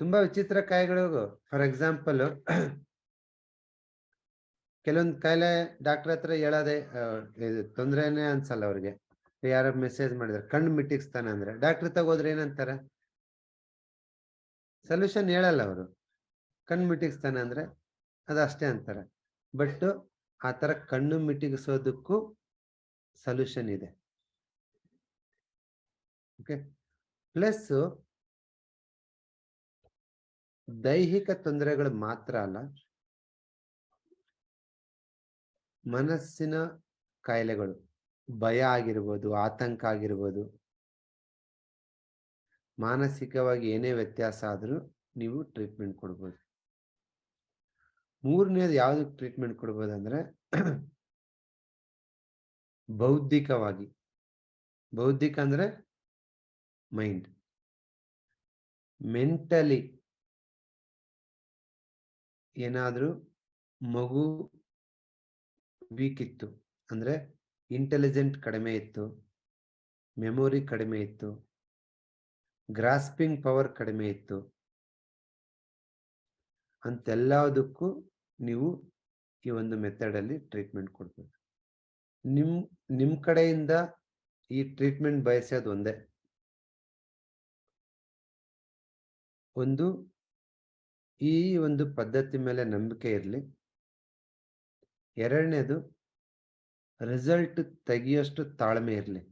ತುಂಬಾ ವಿಚಿತ್ರ ಕಾಯಿಗಳು. ಫಾರ್ ಎಕ್ಸಾಂಪಲ್ ಕೆಲವೊಂದು ಕಾಯಿಲೆ ಡಾಕ್ಟರ್ ಹತ್ರ ಹೇಳೋದೇ ತೊಂದರೆನೇ ಅನ್ಸಲ್ಲ ಅವ್ರಿಗೆ. ಯಾರೋ ಮೆಸೇಜ್ ಮಾಡಿದ್ರೆ ಕಣ್ಣು ಮಿಟ್ಟಿಸ್ತಾನೆ ಅಂದ್ರೆ. ಡಾಕ್ಟರ್ ತಗೋದ್ರೆ ಏನಂತಾರೆ? ಸೊಲ್ಯೂಷನ್ ಹೇಳಲ್ಲ ಅವರು. ಕಣ್ಣು ಮಿಟ್ಟಿಸ್ತಾನೆ ಅಂದ್ರೆ ಅದಷ್ಟೇ ಅಂತಾರೆ. ಬಟ್ ಆ ತರ ಕಣ್ಣು ಮಿಟ್ಟಿಗಿಸೋದಕ್ಕೂ ಸೊಲ್ಯೂಷನ್ ಇದೆ. ಓಕೆ ಪ್ಲಸ್ ದೈಹಿಕ ತೊಂದರೆಗಳು ಮಾತ್ರ ಅಲ್ಲ. ಮನಸ್ಸಿನ ಕಾಯಿಲೆಗಳು, ಭಯ ಆಗಿರ್ಬೋದು, ಆತಂಕ ಆಗಿರ್ಬೋದು, ಮಾನಸಿಕವಾಗಿ ಏನೇ ವ್ಯತ್ಯಾಸ ಆದರೂ ನೀವು ಟ್ರೀಟ್ಮೆಂಟ್ ಕೊಡ್ಬೋದು. ಮೂರನೇದು ಯಾವುದಕ್ಕೆ ಟ್ರೀಟ್ಮೆಂಟ್ ಕೊಡ್ಬೋದು ಅಂದ್ರೆ ಬೌದ್ಧಿಕವಾಗಿ. ಬೌದ್ಧಿಕ ಅಂದ್ರೆ ಮೈಂಡ್ ಮೆಂಟಲಿ ಏನಾದ್ರೂ ಮಗು ವೀಕ್ ಇತ್ತು ಅಂದರೆ ಇಂಟೆಲಿಜೆಂಟ್ ಕಡಿಮೆ ಇತ್ತು ಮೆಮೊರಿ ಕಡಿಮೆ ಇತ್ತು ಗ್ರಾಸ್ಪಿಂಗ್ ಪವರ್ ಕಡಿಮೆ ಇತ್ತು, ಅಂತೆಲ್ಲದಕ್ಕೂ ನೀವು ಈ ಒಂದು ಮೆಥಡಲ್ಲಿ ಟ್ರೀಟ್ಮೆಂಟ್ ಕೊಡ್ಬೋದು. ನಿಮ್ಮ ನಿಮ್ಮ ಕಡೆಯಿಂದ ಈ ಟ್ರೀಟ್ಮೆಂಟ್ ಬಯಸೋದು ಒಂದೇ. ಒಂದು ಈ ಒಂದು ಪದ್ಧತಿ ಮೇಲೆ ನಂಬಿಕೆ ಇರಲಿ. ಎರಡನೇದು ರಿಸಲ್ಟ್ ತೆಗಿಯೋಷ್ಟು ತಾಳ್ಮೆ ಇರಲಿ.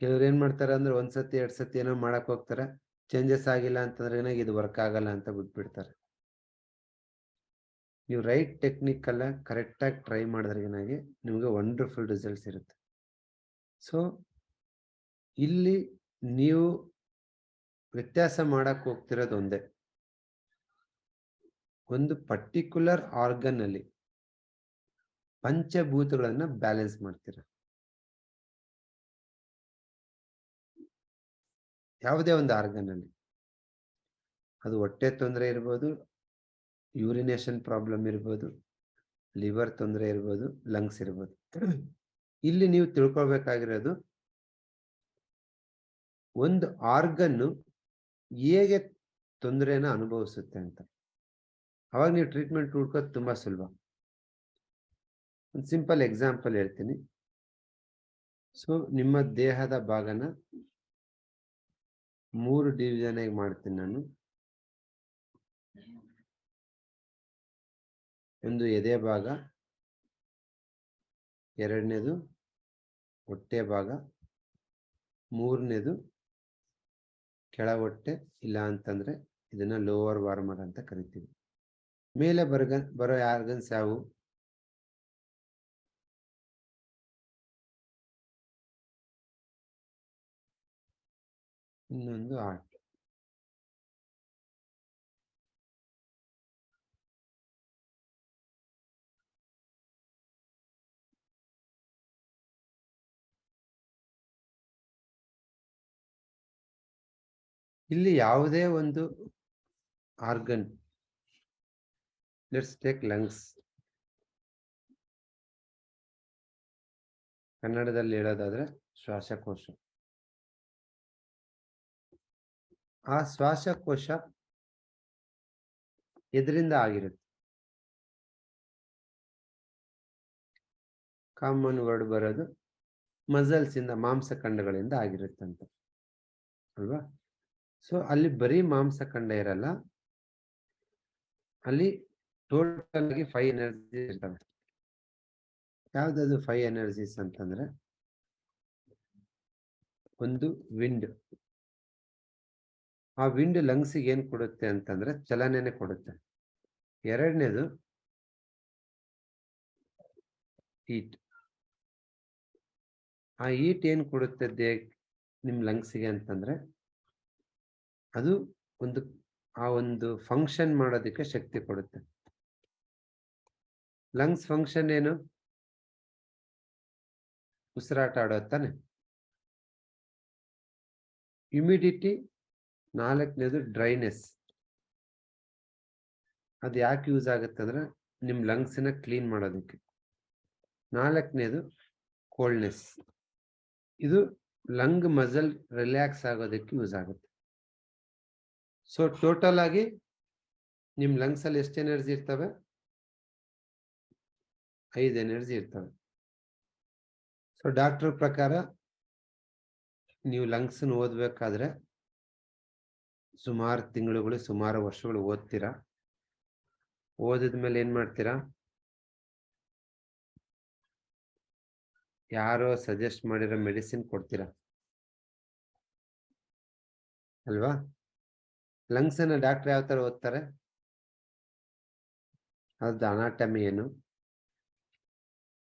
ಕೆಲವ್ರು ಏನ್ ಮಾಡ್ತಾರೆ ಅಂದ್ರೆ ಒಂದ್ಸತಿ ಎರಡ್ ಸತಿ ಏನೋ ಮಾಡಕ್ ಹೋಗ್ತಾರೆ. ಚೇಂಜಸ್ ಆಗಿಲ್ಲ ಅಂತಂದ್ರೆ ಏನಾಗ ಇದು ವರ್ಕ್ ಆಗಲ್ಲ ಅಂತ ಬಿಟ್ಬಿಡ್ತಾರೆ. ನೀವು ರೈಟ್ ಟೆಕ್ನಿಕ್ ಎಲ್ಲ ಕರೆಕ್ಟಾಗಿ ಟ್ರೈ ಮಾಡಿದ್ರೆ ಏನಾಗಿ ನಿಮಗೆ ವಂಡರ್ಫುಲ್ ರಿಸಲ್ಟ್ಸ್ ಇರುತ್ತೆ. ಸೊ ಇಲ್ಲಿ ನೀವು ವ್ಯತ್ಯಾಸ ಮಾಡಕ್ ಹೋಗ್ತಿರೋದು ಒಂದೇ. ಒಂದು ಪರ್ಟಿಕ್ಯುಲರ್ ಆರ್ಗನ್ ಅಲ್ಲಿ ಪಂಚಭೂತಗಳನ್ನ ಬ್ಯಾಲೆನ್ಸ್ ಮಾಡ್ತೀರ. ಯಾವುದೇ ಒಂದು ಆರ್ಗನ್ ಅಲ್ಲಿ. ಅದು ಹೊಟ್ಟೆ ತೊಂದರೆ ಇರ್ಬೋದು ಯೂರಿನೇಷನ್ ಪ್ರಾಬ್ಲಮ್ ಇರ್ಬೋದು ಲಿವರ್ ತೊಂದರೆ ಇರ್ಬೋದು ಲಂಗ್ಸ್ ಇರ್ಬೋದು. ಇಲ್ಲಿ ನೀವು ತಿಳ್ಕೊಳ್ಬೇಕಾಗಿರೋದು ಒಂದು ಆರ್ಗನ್ನು ಹೇಗೆ ತೊಂದರೆನ ಅನುಭವಿಸುತ್ತೆ ಅಂತ. ಅವಾಗ ನೀವು ಟ್ರೀಟ್ಮೆಂಟ್ ಹುಡ್ಕೋದು ತುಂಬಾ ಸುಲಭ. ಒಂದು ಸಿಂಪಲ್ ಎಕ್ಸಾಂಪಲ್ ಹೇಳ್ತೀನಿ. ಸೊ, ನಿಮ್ಮ ದೇಹದ ಭಾಗನ ಮೂರು ಡಿವಿಷನ್ ಆಗಿ ಮಾಡ್ತೀನಿ ನಾನು. ಒಂದು ಎದೆ ಭಾಗ, ಎರಡನೇದು ಹೊಟ್ಟೆ ಭಾಗ, ಮೂರನೇದು ಕೆಳ ಹೊಟ್ಟೆ ಇಲ್ಲ ಅಂತಂದ್ರೆ ಇದನ್ನ ಲೋವರ್ ವಾರ್ಮರ್ ಅಂತ ಕರಿತೀವಿ. ಮೇಲೆ ಬರ್ಗ, ಬರೋ ಆರ್ಗನ್ಸ್ ಯಾವುವು ಇನ್ನೊಂದು ಆರ್ಟ್ ಇಲ್ಲಿ ಯಾವುದೇ ಒಂದು ಆರ್ಗನ್ ಲೆಟ್ಸ್ ಟೇಕ್ ಲಂಗ್ಸ್ ಕನ್ನಡದಲ್ಲಿ ಹೇಳೋದಾದ್ರೆ ಶ್ವಾಸಕೋಶ. ಆ ಶ್ವಾಸಕೋಶ ಎದರಿಂದ ಆಗಿರುತ್ತೆ. ಕಾಮನ್ ವರ್ಡ್ ಬರೋದು ಮಸಲ್ಸ್ ಇಂದ ಮಾಂಸಖಂಡಗಳಿಂದ ಆಗಿರುತ್ತಂತೆ. ಅಲ್ವಾ? ಸೊ, ಅಲ್ಲಿ ಬರೀ ಮಾಂಸಖಂಡ ಇರಲ್ಲ. ಅಲ್ಲಿ ಟೋಟಲ್ ಆಗಿ ಫೈವ್ ಎನರ್ಜಿ ಇರ್ತವೆ. ಯಾವ್ದದು ಫೈವ್ ಎನರ್ಜೀಸ್ ಅಂತಂದ್ರೆ? ಒಂದು ವಿಂಡ್ ಆ ವಿಂಡ್ ಲಂಗ್ಸಿಗೆ ಏನ್ ಕೊಡುತ್ತೆ ಅಂತಂದ್ರೆ ಚಲನೆನೆ ಕೊಡುತ್ತೆ. ಎರಡನೇದು ಈಟ್ ಆ ಈಟ್ ಏನ್ ಕೊಡುತ್ತೆ ದೇಹ ನಿಮ್ ಲಂಗ್ಸಿಗೆ ಅಂತಂದ್ರೆ? ಅದು ಒಂದು, ಆ ಒಂದು ಫಂಕ್ಷನ್ ಮಾಡೋದಕ್ಕೆ ಶಕ್ತಿ ಕೊಡುತ್ತೆ. ಲಂಗ್ಸ್ ಫಂಕ್ಷನ್ ಏನು? ಉಸಿರಾಟ ಆಡೋತಾನೆ ತಾನೆ? ಹ್ಯುಮಿಡಿಟಿ ನಾಲ್ಕನೇದು ಡ್ರೈನೆಸ್ ಅದು ಯಾಕೆ ಯೂಸ್ ಆಗುತ್ತೆ ಅಂದ್ರೆ ನಿಮ್ಮ ಲಂಗ್ಸನ್ನು ಕ್ಲೀನ್ ಮಾಡೋದಕ್ಕೆ. ನಾಲ್ಕನೇದು ಕೋಲ್ಡ್ನೆಸ್ ಇದು ಲಂಗ್ ಮಸಲ್ ರಿಲ್ಯಾಕ್ಸ್ ಆಗೋದಕ್ಕೆ ಯೂಸ್ ಆಗುತ್ತೆ. ಸೊ ಟೋಟಲ್ ಆಗಿ ನಿಮ್ ಲಂಗ್ಸ್ ಅಲ್ಲಿ ಎಷ್ಟು ಎನರ್ಜಿ ಇರ್ತವೆ? ಐದು ಎನರ್ಜಿ ಇರ್ತವೆ. ಸೊ ಡಾಕ್ಟರ್ ಪ್ರಕಾರ ನೀವು ಲಂಗ್ಸ್ ಓದ್ಬೇಕಾದ್ರೆ ಸುಮಾರು ತಿಂಗಳುಗಳು, ಸುಮಾರು ವರ್ಷಗಳು ಓದ್ತೀರಾ? ಓದಿದ ಮೇಲೆ ಏನ್ ಮಾಡ್ತೀರಾ? ಯಾರೋ ಸಜೆಸ್ಟ್ ಮಾಡಿರೋ ಮೆಡಿಸಿನ್ ಕೊಡ್ತೀರಾ? ಅಲ್ವಾ? ಲಂಗ್ಸ್ ಅನ್ನ ಡಾಕ್ಟರ್ ಯಾವ ತರ ಓದ್ತಾರೆ? ಅದ್ರದ್ದು ಅನಾಟಮಿ ಏನು?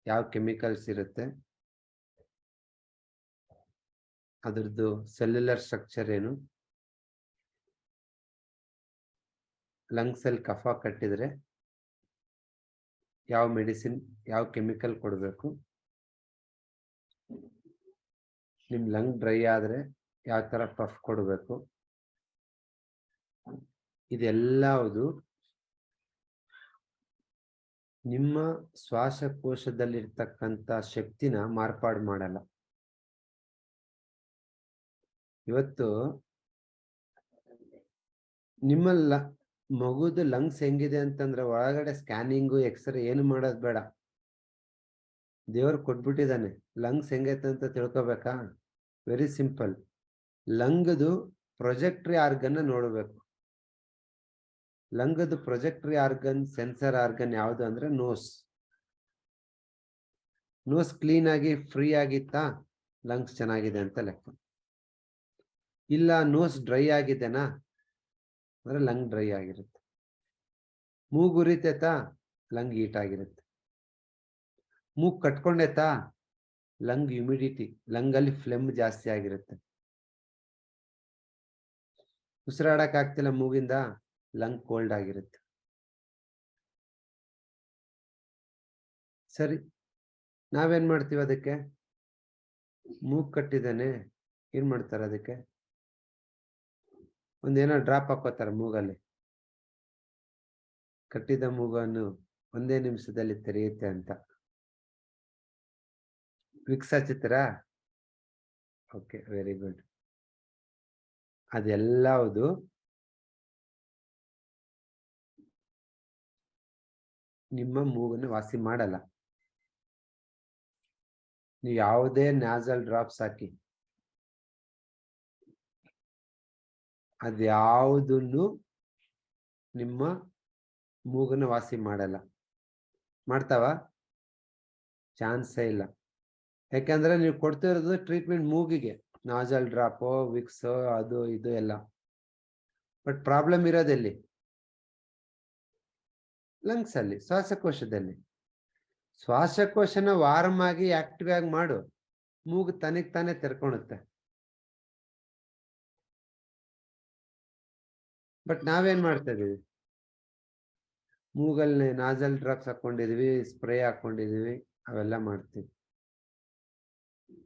ಯಾವ ಕೆಮಿಕಲ್ಸ್ ಇರುತ್ತೆ? ಅದರದ್ದು ಸೆಲ್ಯುಲರ್ ಸ್ಟ್ರಕ್ಚರ್ ಏನು? ಲಂಗ್ಸ್ ಅಲ್ಲಿ ಕಫ ಕಟ್ಟಿದ್ರೆ ಯಾವ ಮೆಡಿಸಿನ್, ಯಾವ ಕೆಮಿಕಲ್ ಕೊಡಬೇಕು? ನಿಮ್ ಲಂಗ್ ಡ್ರೈ ಆದ್ರೆ ಯಾವ ತರ ಪಫ್ ಕೊಡಬೇಕು? ಇದೆಲ್ಲವುದು ನಿಮ್ಮ ಶ್ವಾಸಕೋಶದಲ್ಲಿರ್ತಕ್ಕಂಥ ಶಕ್ತಿನ ಮಾರ್ಪಾಡು ಮಾಡಲ್ಲ. ಇವತ್ತು ನಿಮ್ಮಲ್ಲ ಮಗುದು ಲಂಗ್ಸ್ ಹೆಂಗಿದೆ ಅಂತಂದ್ರೆ ಒಳಗಡೆ ಸ್ಕ್ಯಾನಿಂಗು, ಎಕ್ಸ್ರೇ ಏನು ಮಾಡೋದು ಬೇಡ. ದೇವ್ರು ಕೊಟ್ಬಿಟ್ಟಿದ್ದಾನೆ. ಲಂಗ್ಸ್ ಹೆಂಗೈತೆ ಅಂತ ತಿಳ್ಕೊಬೇಕಾ? Very simple. ಲಂಗ್ದು ಪ್ರೊಜೆಕ್ಟ್ರಿ ಆರ್ಗನ್ನ ನೋಡಬೇಕು. ಲಂಗದು ಪ್ರೊಜೆಕ್ಟ್ರಿ ಆರ್ಗನ್, ಸೆನ್ಸರ್ ಆರ್ಗನ್ ಯಾವುದು ಅಂದ್ರೆ ನೋಸ್. ನೋಸ್ ಕ್ಲೀನ್ ಆಗಿ, ಫ್ರೀ ಆಗಿತ್ತಾ, ಲಂಗ್ಸ್ ಚೆನ್ನಾಗಿದೆ ಅಂತ ಲೆಕ್ಕ. ಇಲ್ಲ ನೋಸ್ ಡ್ರೈ ಆಗಿದೆನಾ, ಅಂದ್ರೆ ಲಂಗ್ ಡ್ರೈ ಆಗಿರುತ್ತೆ. ಮೂಗು ಉರಿತೈತಾ, ಲಂಗ್ ಹೀಟ್ ಆಗಿರುತ್ತೆ. ಮೂಗ್ ಕಟ್ಕೊಂಡೈತಾ, ಲಂಗ್ ಹ್ಯುಮಿಡಿಟಿ ಅಲ್ಲಿ ಫ್ಲೆಮ್ ಜಾಸ್ತಿ ಆಗಿರುತ್ತೆ. ಉಸಿರಾಡಕ್ ಆಗ್ತಿಲ್ಲ ಮೂಗಿಂದ. ಲಂಗ್ ಕೋಲ್ಡ್ ಆಗಿರುತ್ತೆ. ಸರಿ, ನಾವೇನ್ ಮಾಡ್ತೀವಿ ಅದಕ್ಕೆ? ಮೂಗ್ ಕಟ್ಟಿದಾನೆ ಏನ್ ಮಾಡ್ತಾರೆ ಅದಕ್ಕೆ? ಒಂದೇನೋ ಡ್ರಾಪ್ ಹಾಕೋತಾರೆ ಮೂಗಲ್ಲಿ. ಕಟ್ಟಿದ ಮೂಗನ್ನು ಒಂದೇ ನಿಮಿಷದಲ್ಲಿ ತೆರೆಯುತ್ತೆ ಅಂತ. ವಿಕ್ಸ್ ಹಚ್ಚುತ್ತೀರಾ ಓಕೆ ವೆರಿ ಗುಡ್ ಅದೆಲ್ಲವುದು ನಿಮ್ಮ ಮೂಗನ್ನು ವಾಸಿ ಮಾಡಲ್ಲ. ನೀವು ಯಾವುದೇ ನ್ಯಾಸಲ್ ಡ್ರಾಪ್ಸ್ ಹಾಕಿ. ಅದ್ಯಾವುದನ್ನು ನಿಮ್ಮ ಮೂಗನ್ನ ವಾಸಿ ಮಾಡಲ್ಲ. ಮಾಡ್ತಾವ? ಚಾನ್ಸೇ ಇಲ್ಲ. ಯಾಕಂದ್ರೆ ನೀವು ಕೊಡ್ತಿರೋದು ಟ್ರೀಟ್ಮೆಂಟ್ ಮೂಗಿಗೆ. ನಾಜಲ್ ಡ್ರಾಪು ವಿಕ್ಸ್ ಅದು, ಇದು ಎಲ್ಲ. ಬಟ್ ಪ್ರಾಬ್ಲಮ್ ಇರೋದೆಲ್ಲಿ ಲಂಗ್ಸ್ ಅಲ್ಲಿ ಶ್ವಾಸಕೋಶದಲ್ಲಿ. ಶ್ವಾಸಕೋಶನ ವಾರಮ್ ಆಗಿ ಆಕ್ಟಿವ್ ಆಗಿ ಮಾಡು. ಮೂಗು ತನಗ್ ತಾನೇ ತೆರ್ಕೊಳುತ್ತೆ ಬಟ್ ನಾವೇನ್ ಮಾಡ್ತಾ ಇದೀವಿ ಮೂಗಲ್ಲಿ ನಾಜಲ್ ಡ್ರಾಪ್ಸ್ ಹಾಕೊಂಡಿದೀವಿ, ಸ್ಪ್ರೇ ಹಾಕೊಂಡಿದೀವಿ, ಅವೆಲ್ಲ ಮಾಡ್ತೀವಿ